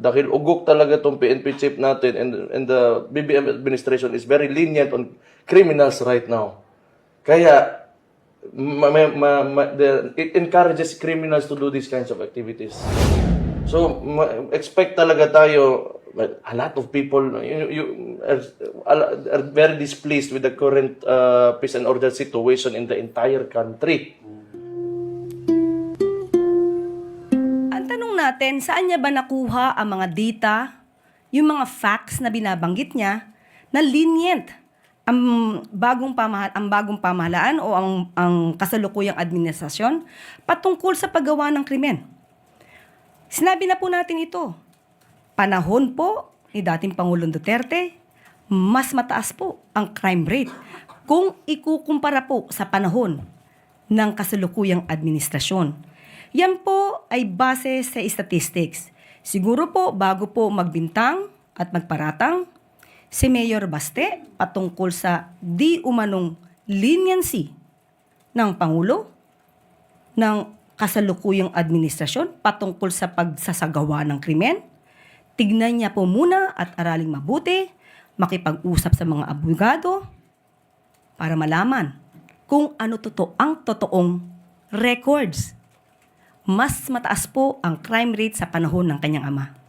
dahil ugok talaga tong PNP chief natin and, and the BBM administration is very lenient on criminals right now. Kaya, ma, ma, ma, the, it encourages criminals to do these kinds of activities. So, ma- expect talaga tayo, a lot of people you, you are, are very displeased with the current uh, peace and order situation in the entire country. Ang natin, saan niya ba nakuha ang mga data, yung mga facts na binabanggit niya, na lenient ang bagong pamahal ang bagong pamahalaan o ang ang kasalukuyang administrasyon patungkol sa paggawa ng krimen. Sinabi na po natin ito. Panahon po ni dating Pangulong Duterte, mas mataas po ang crime rate kung ikukumpara po sa panahon ng kasalukuyang administrasyon. Yan po ay base sa statistics. Siguro po bago po magbintang at magparatang, si Mayor Baste patungkol sa di umanong leniency ng Pangulo ng kasalukuyang administrasyon patungkol sa pagsasagawa ng krimen. Tignan niya po muna at araling mabuti, makipag-usap sa mga abogado para malaman kung ano totoo ang totoong records. Mas mataas po ang crime rate sa panahon ng kanyang ama.